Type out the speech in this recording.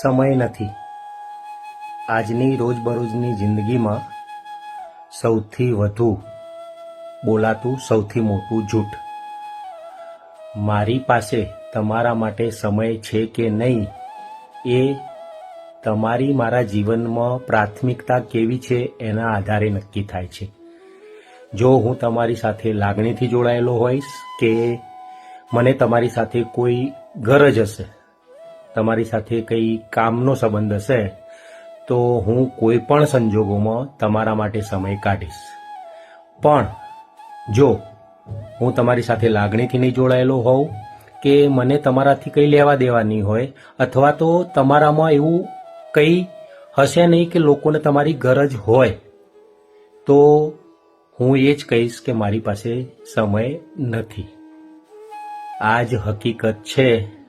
સમય નથી. આજની રોજબરોજની જિંદગીમાં સૌથી વધુ બોલાતું સૌથી મોટું જૂઠ. મારી પાસે તમારા માટે સમય છે કે નહીં એ તમારી મારા જીવનમાં પ્રાથમિકતા કેવી છે એના આધારે નક્કી થાય છે. જો હું તમારી સાથે લાગણીથી જોડાયેલો હોઈશ કે મને તમારી સાથે કોઈ ગરજ હશે તમારી સાથે કંઈ કામનો સંબંધ હશે, તો હું કોઈ પણ સંજોગોમાં તમારા માટે સમય કાઢીશ. પણ જો હું તમારી સાથે લાગણીથી નહીં જોડાયેલો હોઉં, કે મને તમારાથી કંઈ લેવા દેવાની હોય, અથવા તો તમારામાં એવું કંઈ હશે નહીં કે લોકોને તમારી ગરજ હોય, તો હું એ જ કહીશ કે મારી પાસે સમય નથી. આ જ હકીકત છે.